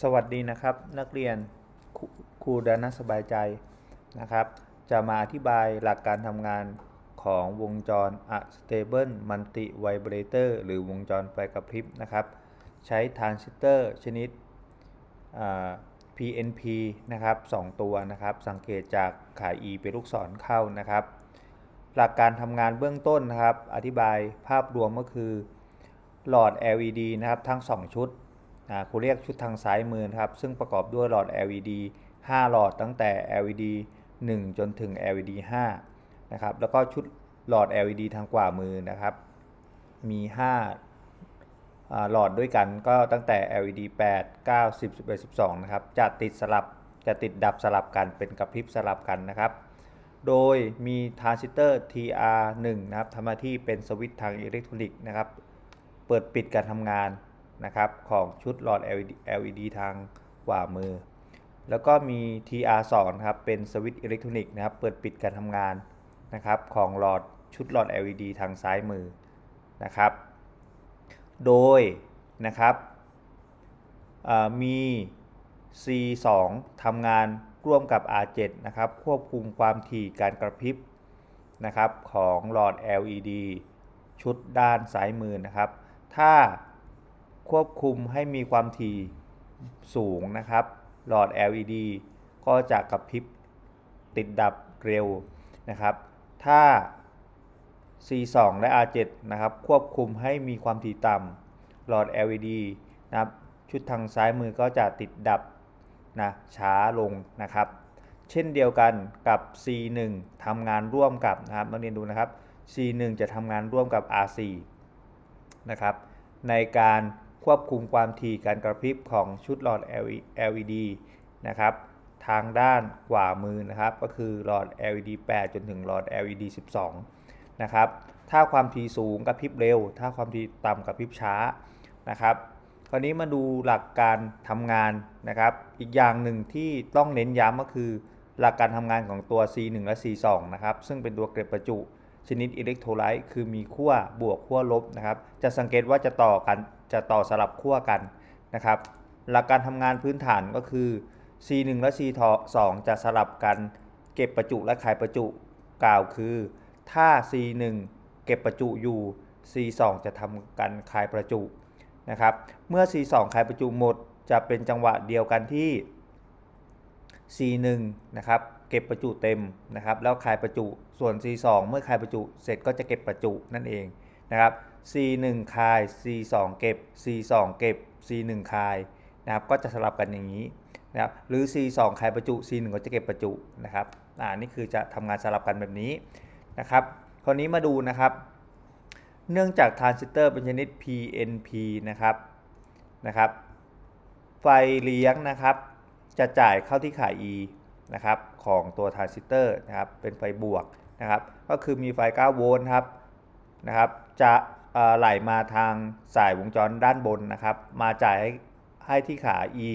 สวัสดีนะครับ นักเรียนครูดานะสบายใจนะครับ จะมาอธิบายหลักการทำงานของวงจร Unstable Multi Vibrator หรือวงจรไฟกระพริบนะครับ ใช้ทรานซิสเตอร์ชนิด PNP นะครับ 2 ตัวนะครับ สังเกตจากขาย E เป็นลูกศรเข้านะครับ หลักการทำงานเบื้องต้นนะครับ อธิบายภาพรวมก็คือ หลอด LED นะครับทั้ง 2 ชุด ครูเรียกชุดทางซ้ายมือนะครับ ซึ่งประกอบด้วยหลอด LED 5 หลอดตั้งแต่ LED 1 จนถึง LED 5นะครับ แล้วก็ชุดหลอด LED ทางขวามือนะครับ มี5อ่าหลอดด้วยกันก็ตั้งแต่ LED 8 9 10 11 12 นะครับ จะติดสลับ จะติดดับสลับกัน เป็นกระพริบสลับกันนะครับ โดยมีทรานซิสเตอร์ TR1 นะครับทำหน้าที่เป็นสวิตช์ทางอิเล็กทรอนิกส์นะครับ เปิดปิดการทำงาน นะครับของชุดหลอด LED, LED ทางขวามือ แล้วก็มี TR2 นะครับเป็นสวิตช์อิเล็กทรอนิกส์นะครับเปิดปิดการทำงานนะครับของหลอดชุดหลอด LED ทางซ้ายมือนะครับ โดยนะครับมี C2 ทำงานร่วมกับ R7 นะครับ ควบคุมความถี่การกระพริบนะครับของหลอด LED ชุดด้านซ้ายมือนะครับ ถ้า ควบคุมให้มีความถี่สูงนะครับ หลอด LED ก็จะกระพริบติดดับเร็วนะครับ ถ้า C2 และ R7 นะครับ ควบคุมให้มีความถี่ต่ำหลอด LED นะครับชุดทางซ้ายมือก็จะติดดับนะช้าลงนะครับ เช่นเดียวกันกับ C1 ทำงานร่วมกับนะครับนักเรียนดูนะครับ C1 จะทำงานร่วมกับ R4 นะครับในการ ควบคุมความถี่การกระพริบของชุดหลอด LED นะครับ ทางด้านขวามือนะครับ ก็คือหลอด LED 8 จนถึงหลอด LED 12 นะครับ ถ้าความถี่สูงกระพริบเร็ว ถ้าความถี่ต่ำกระพริบช้านะครับคราวนี้มาดูหลักการทำงานนะครับ อีกอย่างหนึ่งที่ต้องเน้นย้ำก็คือหลักการทำงานของตัว C1 และ C2 นะครับ ซึ่งเป็นตัวเกล็ดประจุ ชนิดอิเล็กโทรไลต์คือมีขั้วบวกขั้วลบนะครับ จะสังเกตว่าจะต่อกันจะต่อสลับขั้วกันนะครับ หลักการทำงานพื้นฐานก็คือ C1 และ C2 จะสลับกัน เก็บประจุและขายประจุกล่าวคือ ถ้า C1 เก็บประจุอยู่ C2 จะทำการคายประจุนะครับ เมื่อ C2 คายประจุหมด จะเป็นจังหวะเดียวกันที่ C1 นะครับ เก็บประจุเต็มนะครับ แล้วคายประจุส่วน C2 เมื่อคายประจุเสร็จก็จะเก็บประจุนั่นเองนะครับ C1 คาย C2 เก็บ C2 เก็บ C1 คายนะครับก็จะสลับกันอย่างนี้นะครับหรือ C2 คายประจุ C1 ก็จะเก็บประจุนะครับอ่านี่คือจะทำงานสลับกันแบบนี้นะครับคราวนี้มาดูนะครับ เนื่องจากทรานซิสเตอร์เป็นชนิด PNP นะครับนะครับไฟเลี้ยงนะครับจะจ่ายเข้าที่ขา E นะครับของตัวทรานซิสเตอร์นะครับเป็นไฟบวกนะครับก็คือมีไฟ 9 โวลต์ครับนะครับจะไหลมาทางสายวงจรด้านบนนะครับ มาจ่ายให้ให้ที่ขา E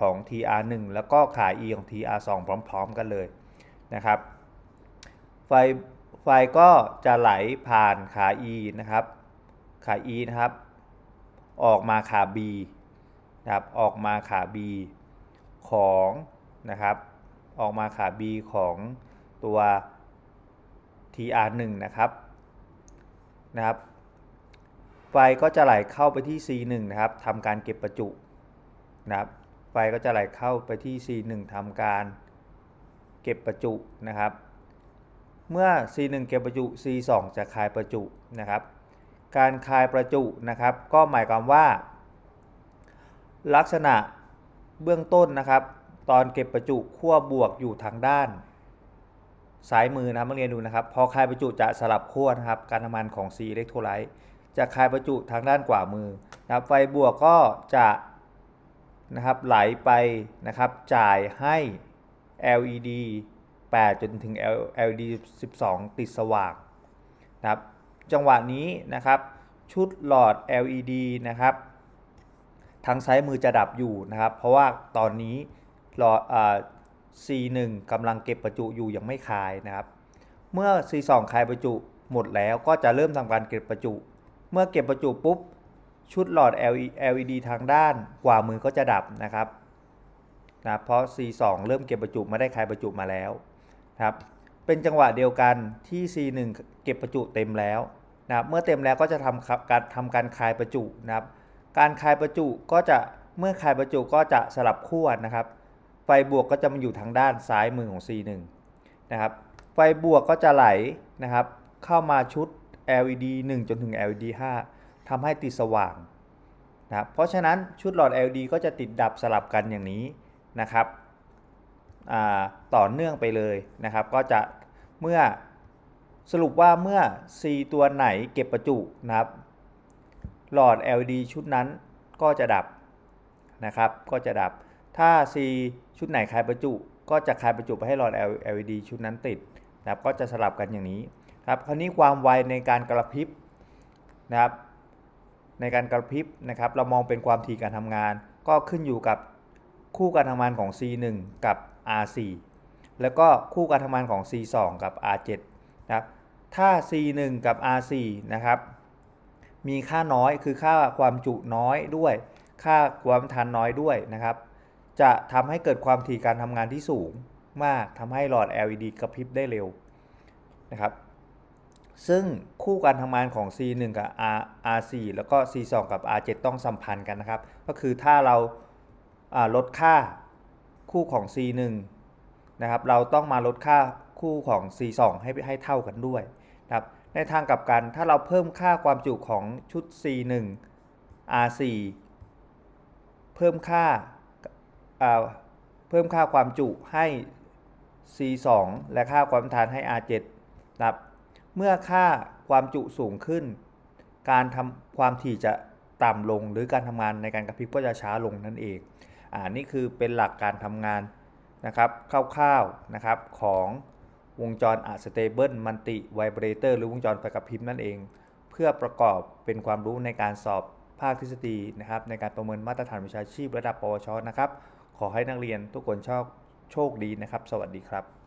ของ TR1 แล้วก็ขา E ของ TR2 พร้อม ๆ กันเลยนะครับ ไฟไฟก็จะไหลผ่านขา E นะครับ ขา E นะครับ ออกมาขา B นะครับ ออกมาขา B ของนะครับ ออกมาขา B ของตัว TR1 นะครับนะครับ ไฟก็จะไหลเข้าไปที่ C1 นะครับทำการเก็บประจุนะครับไฟก็จะไหลเข้าไปที่ C1 ทำการเก็บประจุนะครับ เมื่อ C1 เก็บประจุ C2 จะคายประจุนะครับ การคายประจุนะครับ ก็หมายความว่า ลักษณะเบื้องต้นนะครับ ตอนเก็บประจุขั้วบวกอยู่ทางด้านซ้ายมือนะครับนักเรียนดูนะครับ พอคายประจุจะสลับขั้วนะครับ การทำงานของ C อิเล็กโทรไลต์จะคายประจุทางด้านขวามือนะครับไฟบวกก็จะนะครับไหลไปนะครับจ่ายให้ LED 8 จนถึง LED 12 ติดสว่างนะครับจังหวะนี้นะครับชุดหลอด LED นะครับทางซ้ายมือจะดับอยู่นะครับ เพราะว่าตอนนี้ หลอดอ่า C1 กำลังเก็บประจุอยู่ยังไม่คายนะครับ เมื่อ C2 คายประจุหมดแล้วก็จะเริ่มทำการเก็บประจุ เมื่อเก็บประจุปุ๊บ ชุดหลอด LED ทางด้านกว่ามือก็จะดับนะครับนะเพราะ C2 เริ่มเก็บประจุไม่ได้คายประจุมาแล้วครับ เป็นจังหวะเดียวกันที่ C1 เก็บประจุเต็มแล้วนะเมื่อเต็มแล้วก็จะทำการทำการคายประจุนะครับ การคายประจุก็จะเมื่อคายประจุก็จะสลับขั้วนะครับ ไฟบวกก็จะมาอยู่ทางด้านซ้ายมือของ C1 นะครับไฟบวกก็จะไหลนะครับเข้ามาชุด LED 1 จนถึง LED 5ทำให้ติดสว่างนะครับเพราะฉะนั้นชุดหลอด LED ก็จะติดดับสลับกันอย่างนี้นะครับต่อเนื่องไปเลยนะครับ ก็จะเมื่อสรุปว่าเมื่อ C ตัวไหนเก็บประจุนะครับ หลอด LED ชุดนั้นก็จะดับนะครับ ก็จะดับ ถ้า C ชุดไหนคายประจุ ก็จะคายประจุไปให้หลอด LED ชุดนั้นติดนะครับก็จะสลับกันอย่างนี้ครับคราวนี้ความไวในการกระพริบนะครับในการกระพริบนะครับ เรามองเป็นความถี่การทำงาน ก็ขึ้นอยู่กับคู่การทำงานของ C1 กับ R4 แล้วก็คู่การทำงานของ C2 กับ R7 นะครับถ้า C1 กับ R4 นะครับ มีค่าน้อยคือค่าความจุน้อยด้วย ค่าความทันน้อยด้วยนะครับ จะทำให้เกิดความถี่การทำงานที่สูงมากทำให้หลอด LED กระพริบได้เร็วนะครับ ซึ่งคู่การทำงานของ C1 กับ R R4 แล้วก็ C2 กับ R7 ต้องสัมพันธ์กันนะครับ ก็คือถ้าเราาลดค่าคู่ของ C1 นะครับเราต้องมาลดค่าคู่ของ C2 ให้ให้เท่ากันด้วยนะครับในทางกลับกันถ้าเราเพิ่มค่าความจุของชุด C1 R4 เพิ่มค่า เพิ่มค่าความจุให้ C2 และค่าความทานให้ R7 นะครับ เมื่อค่าความจุสูงขึ้น การทำความถี่จะต่ำลงหรือการทำงานในการกระพริบก็จะช้าลงนั่นเอง อ่านี่คือเป็นหลักการทำงานนะครับคร่าวๆนะครับของวงจร Unstable Multi Vibrator หรือวงจรไฟกระพริบนั่นเอง เพื่อประกอบเป็นความรู้ในการสอบภาคทฤษฎีนะครับในการประเมินมาตรฐานวิชาชีพระดับปวชนะครับ ขอให้นักเรียนทุกคนโชคโชคดีนะครับ สวัสดีครับ